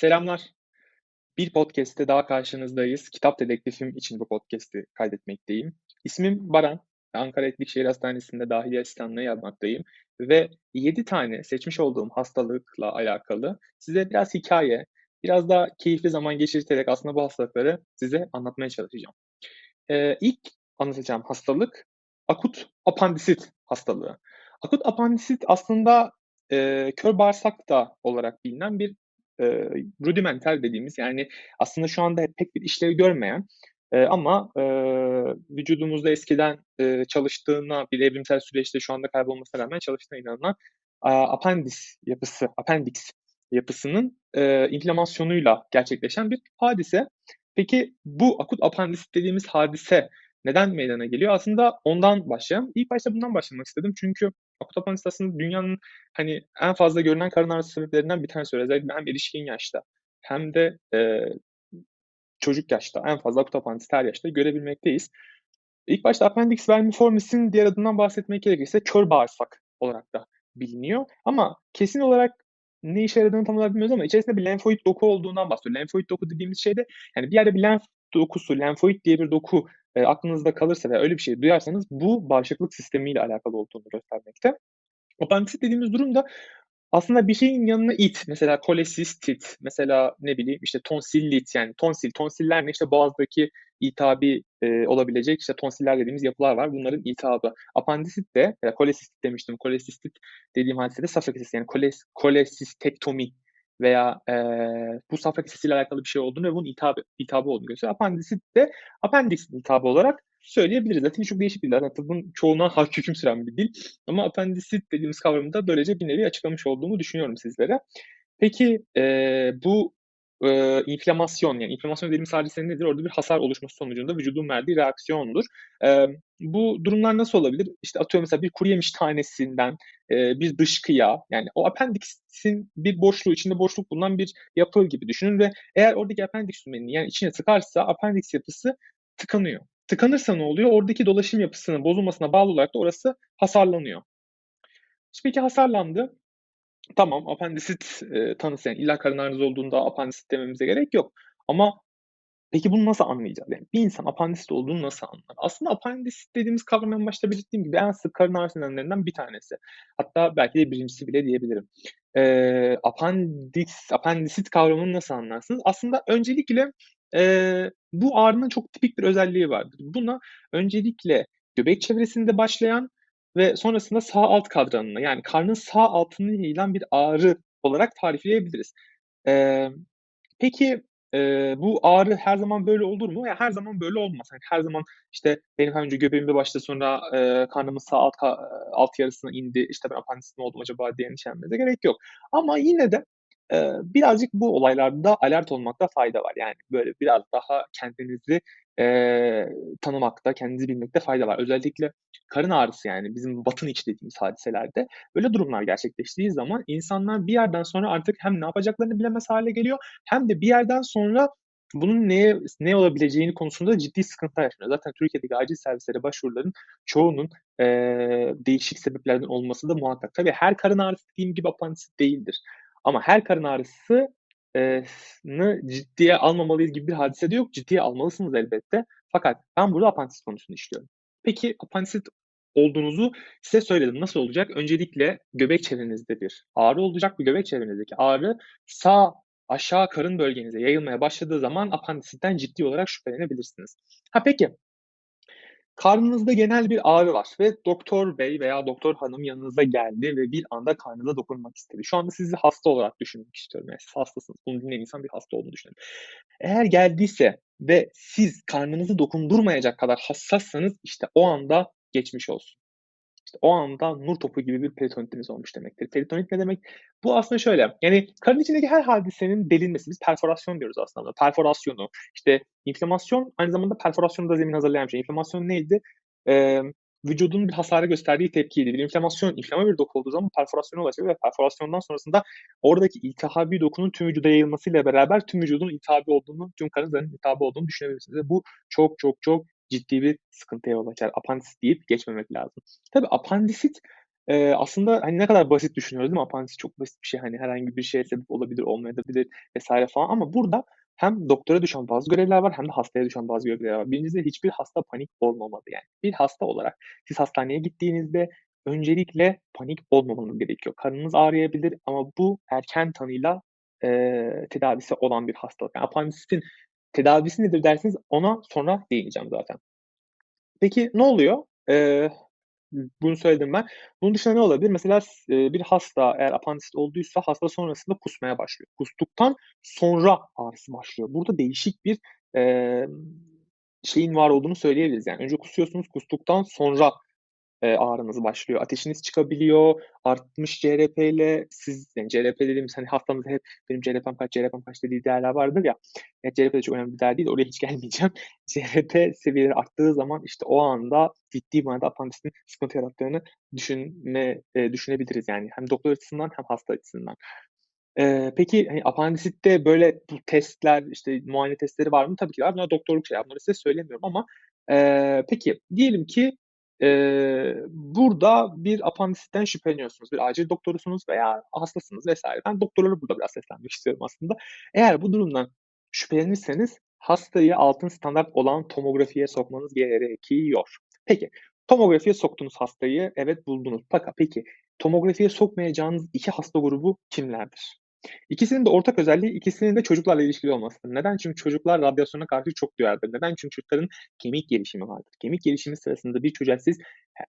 Selamlar. Bir podcast'te daha karşınızdayız. Kitap Dedektifim için bu podcast'i kaydetmekteyim. İsmim Baran. Ankara Etlikşehir Hastanesi'nde dahiliye asistanlığı yapmaktayım. Ve 7 tane seçmiş olduğum hastalıkla alakalı size biraz hikaye, biraz da keyifli zaman geçirterek aslında bu hastalıkları size anlatmaya çalışacağım. Ee, ilk anlatacağım hastalık akut apandisit hastalığı. Akut apandisit aslında e, kör bağırsak da olarak bilinen bir e, rudimental dediğimiz yani aslında şu anda pek bir işlevi görmeyen e, ama e, vücudumuzda eskiden e, çalıştığına bir evrimsel süreçte şu anda kaybolmasına rağmen çalıştığına inanılan e, apandis yapısı, appendix yapısının e, inflamasyonuyla gerçekleşen bir hadise. Peki bu akut apandisit dediğimiz hadise neden meydana geliyor? Aslında ondan başlayalım. İlk başta bundan başlamak istedim. Çünkü akut apandisit aslında dünyanın hani en fazla görülen karın ağrısı sebeplerinden bir tanesi. Özellikle hem erişkin yaşta hem de e, çocuk yaşta en fazla akut apandisit her yaşta görebilmekteyiz. İlk başta appendix vermiformis'in diğer adından bahsetmek gerekirse kör bağırsak olarak da biliniyor. Ama kesin olarak ne işe yaradığını tam olarak bilmiyoruz ama içerisinde bir lenfoid doku olduğundan bahsediyor. Lenfoid doku dediğimiz şey de yani bir yerde bir lenf dokusu, lenfoid diye bir doku e, aklınızda kalırsa veya öyle bir şey duyarsanız bu bağışıklık sistemiyle alakalı olduğunu göstermekte. Apandisit dediğimiz durum da aslında bir şeyin yanına it. Mesela kolesistit, mesela ne bileyim işte tonsillit yani tonsil. Tonsiller ne? İşte boğazdaki iltihabi e, olabilecek işte tonsiller dediğimiz yapılar var. Bunların iltihabı. Apandisit de ya kolesistit demiştim. Kolesistit dediğim hadisede safra kesesi yani koles, kolesistektomi veya e, bu safra kesesiyle alakalı bir şey olduğunu ve bunun iltihabı, iltihabı olduğunu gösteriyor. Apandisit de appendix iltihabı olarak söyleyebiliriz. Zaten çok değişik bir dil. Tıbbın çoğuna hak hüküm süren bir dil. Ama apendisit dediğimiz kavramı da böylece bir nevi açıklamış olduğumu düşünüyorum sizlere. Peki e, bu e, inflamasyon yani inflamasyon dediğimiz hadise nedir? Orada bir hasar oluşması sonucunda vücudun verdiği reaksiyondur. E, bu durumlar nasıl olabilir? İşte atıyorum mesela bir kuru yemiş tanesinden e, bir dışkıya yani o apendiksin bir boşluğu içinde boşluk bulunan bir yapı gibi düşünün ve eğer oradaki apendiks dümenini yani içine sıkarsa apendiks yapısı tıkanıyor. Tıkanırsa ne oluyor? Oradaki dolaşım yapısının bozulmasına bağlı olarak da orası hasarlanıyor. Şimdi peki hasarlandı. Tamam apendisit e, tanısı yani illa karın ağrınız olduğunda apendisit dememize gerek yok. Ama peki bunu nasıl anlayacağız? Yani bir insan apendisit olduğunu nasıl anlar? Aslında apendisit dediğimiz kavram en başta belirttiğim gibi en sık karın ağrısı nedenlerinden bir tanesi. Hatta belki de birincisi bile diyebilirim. E, apendis, apendisit kavramını nasıl anlarsınız? Aslında öncelikle e, bu ağrının çok tipik bir özelliği vardır. Buna öncelikle göbek çevresinde başlayan ve sonrasında sağ alt kadranına yani karnın sağ altını yayılan bir ağrı olarak tarifleyebiliriz. E, peki e, bu ağrı her zaman böyle olur mu? Yani her zaman böyle olmaz. Yani her zaman işte benim önce göbeğimde başladı sonra e, karnımın sağ alt, alt yarısına indi. İşte ben apandisit mi oldum acaba diye endişelenmenize gerek yok. Ama yine de birazcık bu olaylarda alert olmakta fayda var. Yani böyle biraz daha kendinizi e, tanımakta, kendinizi bilmekte fayda var. Özellikle karın ağrısı yani bizim batın iç dediğimiz hadiselerde böyle durumlar gerçekleştiği zaman insanlar bir yerden sonra artık hem ne yapacaklarını bilemez hale geliyor hem de bir yerden sonra bunun neye ne olabileceğini konusunda ciddi sıkıntı yaşanıyor. Zaten Türkiye'deki acil servislere başvuruların çoğunun e, değişik sebeplerden olması da muhakkak. Tabii her karın ağrısı dediğim gibi apandisit değildir. Ama her karın ağrısı ciddiye almamalıyız gibi bir hadise de yok. Ciddiye almalısınız elbette. Fakat ben burada apandisit konusunu işliyorum. Peki apandisit olduğunuzu size söyledim. Nasıl olacak? Öncelikle göbek çevrenizde bir ağrı olacak. Bu göbek çevrenizdeki ağrı sağ aşağı karın bölgenize yayılmaya başladığı zaman apandisitten ciddi olarak şüphelenebilirsiniz. Ha peki Karnınızda genel bir ağrı var ve doktor bey veya doktor hanım yanınıza geldi ve bir anda karnınıza dokunmak istedi. Şu anda sizi hasta olarak düşünmek istiyorum. Yani siz hastasınız. Bunu dinleyen insan bir hasta olduğunu düşünün. Eğer geldiyse ve siz karnınızı dokundurmayacak kadar hassassanız işte o anda geçmiş olsun. İşte o anda nur topu gibi bir peritonitiniz olmuş demektir. Peritonit ne demek? Bu aslında şöyle. Yani karın içindeki her hadisenin delinmesi. Biz perforasyon diyoruz aslında. Perforasyonu. İşte inflamasyon aynı zamanda perforasyonu da zemin hazırlayan bir şey. İnflamasyon neydi? Ee, vücudun bir hasara gösterdiği tepkiydi. Bir inflamasyon, inflama bir doku olduğu zaman perforasyona ulaşıyor ve perforasyondan sonrasında oradaki iltihabi dokunun tüm vücuda yayılmasıyla beraber tüm vücudun iltihabi olduğunu, tüm karın zarının iltihabi olduğunu düşünebilirsiniz. Ve bu çok çok çok ciddi bir sıkıntıya yol açar. Apandisit deyip geçmemek lazım. Tabi apandisit Eee, aslında, hani, ne kadar basit düşünüyoruz değil mi? Apandisit çok basit bir şey. Hani, herhangi bir şeye sebep olabilir, olmayabilir vs. falan ama burada hem doktora düşen bazı görevler var hem de hastaya düşen bazı görevler var. Birincisi hiçbir hasta panik olmamalı yani. Bir hasta olarak siz hastaneye gittiğinizde öncelikle panik olmamanız gerekiyor. Karnınız ağrıyabilir ama bu erken tanıyla, eee, tedavisi olan bir hastalık. Yani apandisitin tedavisi nedir derseniz ona sonra değineceğim zaten. Peki ne oluyor? Eee, bunu söyledim ben. Bunun dışında ne olabilir? Mesela bir hasta eğer apandisit olduysa hasta sonrasında kusmaya başlıyor. Kustuktan sonra ağrısı başlıyor. Burada değişik bir, emm, şeyin var olduğunu söyleyebiliriz. Yani önce kusuyorsunuz, kustuktan sonra, eee, ağrınız başlıyor. Ateşiniz çıkabiliyor, artmış CRP'yle siz yani CRP dediğimiz, hani, hastamız hep benim CRP'm kaç, CRP'm kaç dediği değerler vardır ya. Evet, CRP de çok önemli bir değer değil, oraya hiç gelmeyeceğim. CRP seviyeleri arttığı zaman, işte, o anda ciddi manada apandisitin sıkıntı yarattığını düşünme eee, düşünebiliriz yani hem doktor açısından hem hasta açısından. Eee, peki, hani, apandisitte böyle bu testler, işte, muayene testleri var mı? Tabii ki var. Bunlar doktorluk şeyler. Bunları size söylemiyorum ama, eee, peki diyelim ki, eee, burada bir apandisitten şüpheleniyorsunuz. Bir acil doktorusunuz veya hastasınız vs. Ben doktorlara burada biraz seslenmek istiyorum aslında. Eğer bu durumdan şüphelenirseniz hastayı altın standart olan tomografiye sokmanız gerekiyor. Peki, tomografiye soktunuz hastayı, evet buldunuz. Fakat peki tomografiye sokmayacağınız 2 hasta grubu kimlerdir? İkisinin de ortak özelliği ikisinin de çocuklarla ilişkili olmasıdır. Neden? Çünkü çocuklar radyasyona karşı çok duyarlıdır. Neden? Çünkü çocukların kemik gelişimi vardır. Kemik gelişimi sırasında bir çocuğa siz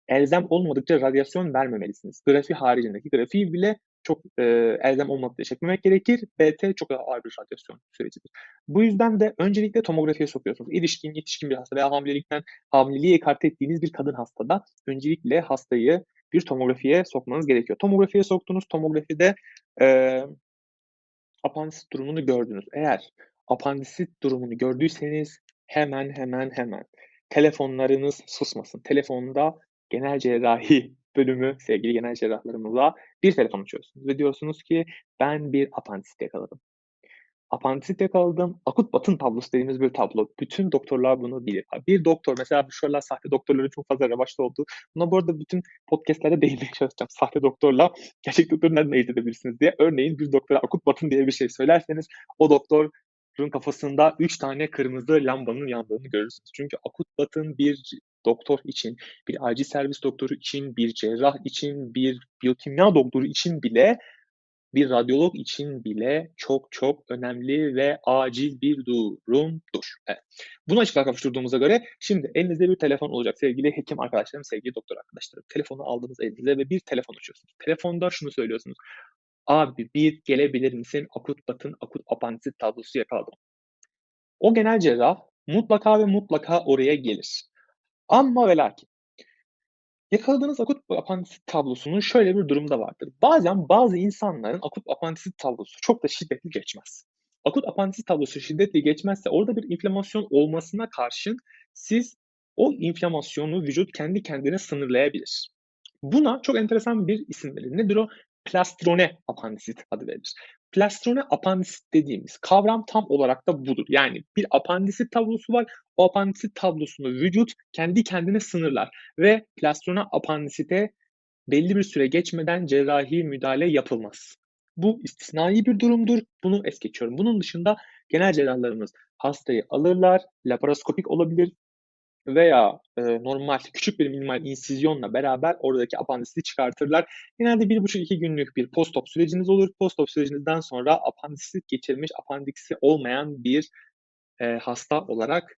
elzem olmadıkça radyasyon vermemelisiniz. Grafi haricindeki grafiği bile çok, eee, elzem olmadıkça çekmemek gerekir. BT çok ağır bir radyasyon sürecidir. Bu yüzden de öncelikle tomografiye sokuyorsunuz. Erişkin, yetişkin bir hasta veya hamilelikten hamileliği ekarte ettiğiniz bir kadın hastada öncelikle hastayı bir tomografiye sokmanız gerekiyor. Tomografiye soktunuz, tomografide, eee, apandisit durumunu gördünüz. Eğer apandisit durumunu gördüyseniz hemen, hemen, hemen telefonlarınız susmasın. Telefonda genel cerrahi bölümü sevgili genel cerrahlarımıza bir telefon açıyorsunuz ve diyorsunuz ki ben bir apandisit yakaladım. Apandisit yakaladım. Akut batın tablosu dediğimiz bir tablo. Bütün doktorlar bunu bilir. Bir doktor mesela şu aralar sahte doktorların çok fazla revaçta olduğu. Buna bu arada bütün podcast'lerde değinmeye çalışacağım. Sahte doktorla gerçek doktoru nereden ayırt edebilirsiniz diye. Örneğin bir doktora akut batın diye bir şey söylerseniz o doktorun kafasında 3 tane kırmızı lambanın yandığını görürsünüz. Çünkü akut batın bir doktor için, bir acil servis doktoru için, bir cerrah için, bir biyokimya doktoru için bile, bir radyolog için bile çok çok önemli ve acil bir durumdur. Evet. Bunu açıklığa kavuşturduğumuza göre şimdi elinizde bir telefon olacak sevgili hekim arkadaşlarım, sevgili doktor arkadaşlarım. Telefonu aldınız elinize ve bir telefon açıyorsunuz. Telefonda şunu söylüyorsunuz: "Abi bir gelebilir misin? Akut batın, akut apandisit tablosu yakaladım." O genel cerrah mutlaka ve mutlaka oraya gelir. Amma ve lakin yakaladığınız akut apandisit tablosunun şöyle bir durumu da vardır. Bazen bazı insanların akut apandisit tablosu çok da şiddetli geçmez. Akut apandisit tablosu şiddetli geçmezse orada bir inflamasyon olmasına karşın siz o inflamasyonu vücut kendi kendine sınırlayabilir. Buna çok enteresan bir isim verilir. Nedir o? Plastrone apandisit adı verilir. Plastrone apandisit dediğimiz kavram tam olarak da budur. Yani bir apandisit tablosu var. O apandisit tablosunu vücut kendi kendine sınırlar ve plastrone apandisite belli bir süre geçmeden cerrahi müdahale yapılmaz. Bu istisnai bir durumdur. Bunu es geçiyorum. Bunun dışında genel cerrahlarımız hastayı alırlar, laparoskopik olabilir veya, eee, normal küçük bir minimal insizyonla beraber oradaki apandisiti çıkartırlar. Genelde 1,5-2 günlük bir postop süreciniz olur. Postop sürecinizden sonra apandisit geçirmiş, apandiksi olmayan bir, eee, hasta olarak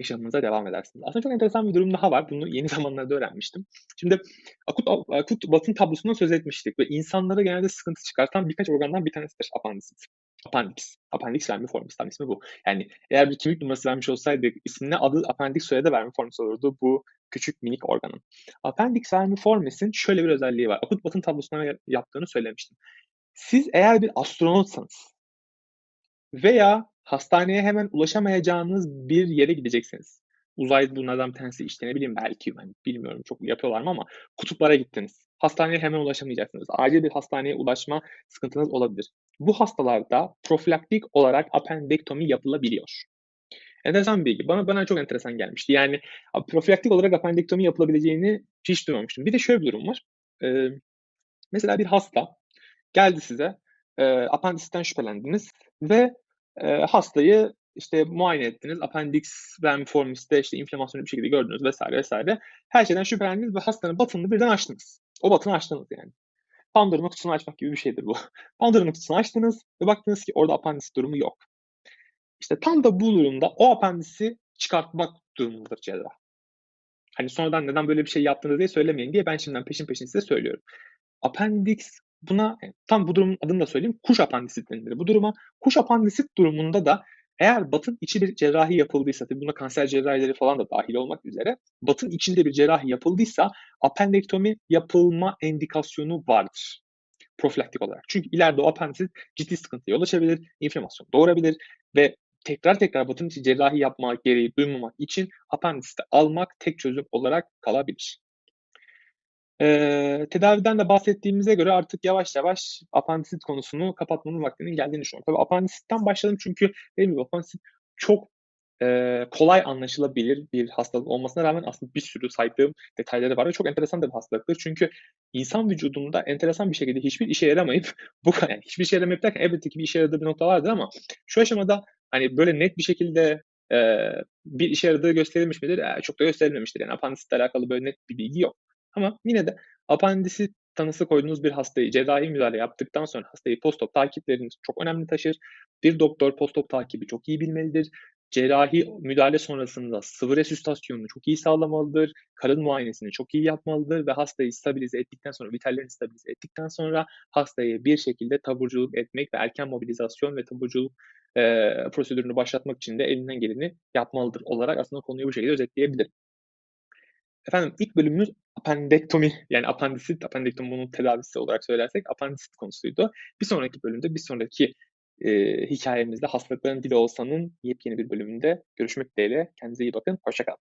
yaşamınıza devam edersiniz. Aslında çok enteresan bir durum daha var. Bunu yeni zamanlarda öğrenmiştim. Şimdi akut akut batın tablosundan söz etmiştik ve insanlara genelde sıkıntı çıkartan birkaç organdan bir tanesidir apandisit. Appendix. Appendix vermiformis tam ismi bu. Yani eğer bir kimlik numarası vermiş olsaydık ismine adı Appendix soyadı vermiformis olurdu bu küçük minik organın. Appendix vermiformis'in şöyle bir özelliği var. Akut batın tablosunda yaptığını söylemiştim. Siz eğer bir astronotsanız veya hastaneye hemen ulaşamayacağınız bir yere gideceksiniz. Uzayda bunlardan bir tanesi işte ne bileyim belki ben bilmiyorum çok yapıyorlar mı ama kutuplara gittiniz. Hastaneye hemen ulaşamayacaksınız. Acil bir hastaneye ulaşma sıkıntınız olabilir. Bu hastalarda profilaktik olarak apendektomi yapılabiliyor. Enteresan bir bilgi. Bana bana çok enteresan gelmişti. Yani profilaktik olarak apendektomi yapılabileceğini hiç duymamıştım. Bir de şöyle bir durum var. Eee, mesela bir hasta geldi size, eee, apandisitten şüphelendiniz ve, eee, hastayı, işte, muayene ettiniz. Appendix vermiformis'te, işte, inflamasyonu bir şekilde gördünüz vs. vs. Her şeyden şüphelendiniz ve hastanın batınını birden açtınız. O batını açtınız yani. Pandora'nın kutusunu açmak gibi bir şeydir bu. Pandora'nın kutusunu açtınız ve baktınız ki orada apandisit durumu yok. İşte tam da bu durumda o apandisi çıkartmak durumundadır cerrah. Hani sonradan neden böyle bir şey yaptınız diye söylemeyin diye ben şimdiden peşin peşin size söylüyorum. Appendix buna tam bu durumun adını da söyleyeyim. Kuş apandisit denilir bu duruma. Kuş apandisit durumunda da eğer batın içi bir cerrahi yapıldıysa, tabii buna kanser cerrahileri falan da dahil olmak üzere, batın içinde bir cerrahi yapıldıysa apendektomi yapılma endikasyonu vardır profilaktik olarak. Çünkü ileride o apendisit ciddi sıkıntıya yol açabilir, inflamasyon doğurabilir ve tekrar tekrar batın içi cerrahi yapma gereği duymamak için apendisiti almak tek çözüm olarak kalabilir. Eee, tedaviden de bahsettiğimize göre artık yavaş yavaş apandisit konusunu kapatmanın vaktinin geldiğini düşünüyorum. Tabii apandisitten başladım çünkü dediğim gibi apandisit çok, eee, kolay anlaşılabilir bir hastalık olmasına rağmen aslında bir sürü saydığım detayları var ve çok enteresan da bir hastalıktır. Çünkü insan vücudunda enteresan bir şekilde hiçbir işe yaramayıp bu kadar yani hiçbir işe yaramayıp derken elbette ki bir işe yaradığı bir nokta vardır ama şu aşamada, hani, böyle net bir şekilde, eee, bir işe yaradığı gösterilmiş midir? Eee, çok da gösterilmemiştir. Yani apandisitle alakalı böyle net bir bilgi yok. Ama yine de apandisit tanısı koyduğunuz bir hastayı cerrahi müdahale yaptıktan sonra hastayı postop takipleriniz çok önemli taşır. Bir doktor postop takibi çok iyi bilmelidir. Cerrahi müdahale sonrasında sıvı resüsitasyonunu çok iyi sağlamalıdır. Karın muayenesini çok iyi yapmalıdır ve hastayı stabilize ettikten sonra, vitallerini stabilize ettikten sonra hastayı bir şekilde taburculuk etmek ve erken mobilizasyon ve taburculuk, eee, prosedürünü başlatmak için de elinden geleni yapmalıdır olarak aslında konuyu bu şekilde özetleyebilirim. Efendim ilk bölümümüz apendektomi yani apandisit, apendektomi bunun tedavisi olarak söylersek apandisit konusuydu. Bir sonraki bölümde, bir sonraki, eee, hikâyemizde Hastalıkların Dili Olsa'nın yepyeni bir bölümünde görüşmek dileğiyle. Kendinize iyi bakın, hoşça kalın.